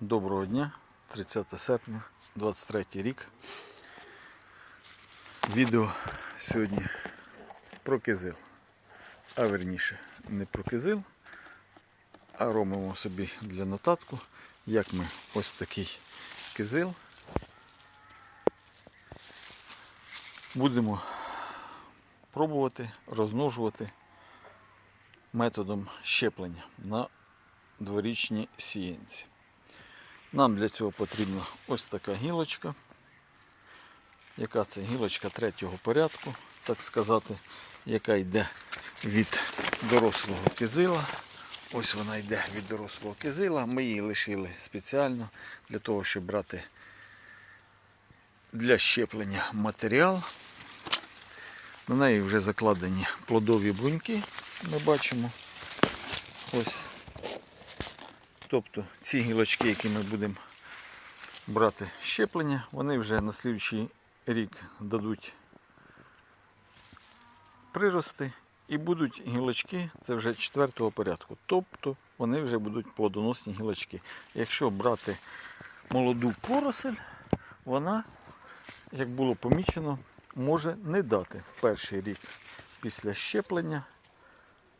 Доброго дня, 30 серпня, 23 рік. Відео сьогодні про кизил. А верніше, не про кизил, а робимо собі для нотатку, як ми ось такий кизил будемо пробувати розмножувати методом щеплення на дворічні сіянці. Нам для цього потрібна ось така гілочка. Яка це гілочка третього порядку, так сказати, яка йде від дорослого кизила. Ось вона йде від дорослого кизила. Ми її лишили спеціально для того, щоб брати для щеплення матеріал. На неї вже закладені плодові бруньки, ми бачимо. Ось. Тобто ці гілочки, які ми будемо брати щеплення, вони вже на слідчий рік дадуть прирости і будуть гілочки, це вже четвертого порядку. Тобто вони вже будуть плодоносні гілочки. Якщо брати молоду поросель, вона, як було помічено, може не дати в перший рік після щеплення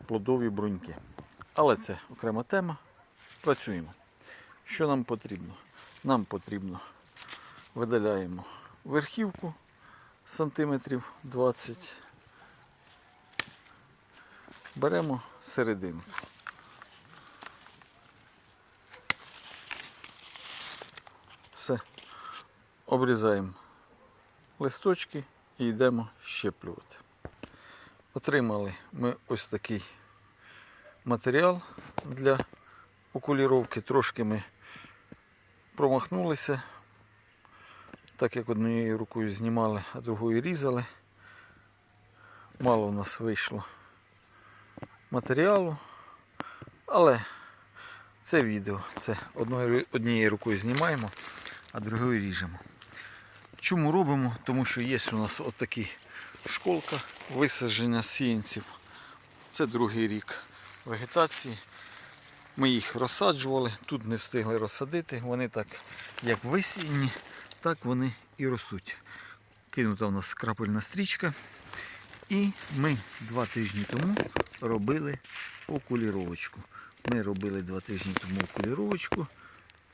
плодові бруньки. Але це окрема тема. Працюємо. Що нам потрібно? Нам потрібно видаляємо верхівку сантиметрів 20. Беремо серединку. Все. Обрізаємо листочки і йдемо щеплювати. Отримали ми ось такий матеріал для окуліровки. Трошки ми промахнулися, так як однією рукою знімали, а другою різали. Мало в нас вийшло матеріалу, але це відео. Це однією рукою знімаємо, а другою ріжемо. Чому робимо? Тому що є у нас отакі школка висадження сіянців. Це другий рік вегетації. Ми їх розсаджували, тут не встигли розсадити. Вони так, як висінні, так вони і ростуть. Кинута у нас крапельна стрічка. І ми два тижні тому робили окуліровочку. Ми робили два тижні тому окуліровочку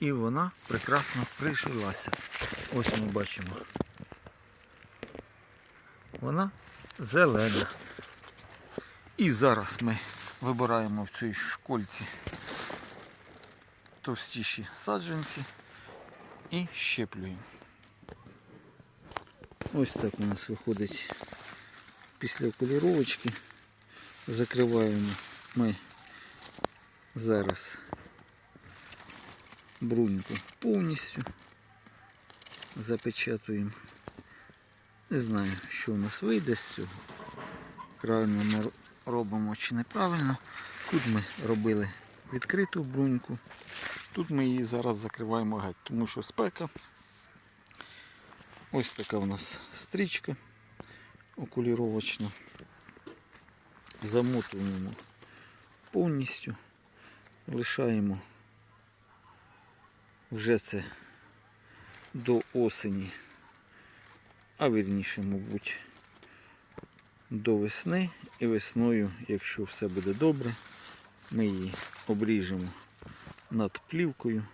і вона прекрасно прижилася. Ось ми бачимо. Вона зелена. І зараз ми вибираємо в цій школьці товстіші саджанці і щеплюємо. Ось так у нас виходить після окуліровочки. Закриваємо ми зараз бруньку повністю. Запечатуємо. Не знаю, що у нас вийде з цього. Правильно ми робимо чи неправильно. Тут ми робили відкриту бруньку. Тут ми її зараз закриваємо геть, тому що спека. Ось така у нас стрічка окуліровочна. Замотуємо повністю. Лишаємо вже це до осені, а вірніше, мабуть, до весни і весною, якщо все буде добре, ми її обріжемо над плівкою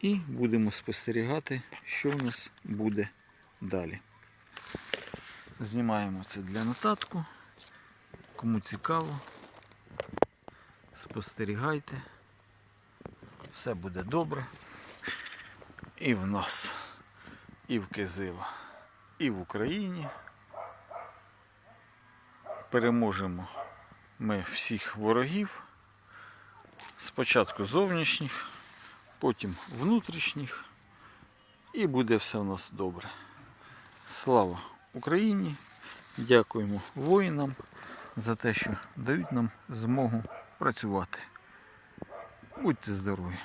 і будемо спостерігати, що в нас буде далі. Знімаємо це для нотатку. Кому цікаво, спостерігайте. Все буде добре. І в нас, і в Кизила, і в Україні. Переможемо ми всіх ворогів. Спочатку зовнішніх, потім внутрішніх. І буде все в нас добре. Слава Україні! Дякуємо воїнам за те, що дають нам змогу працювати. Будьте здорові!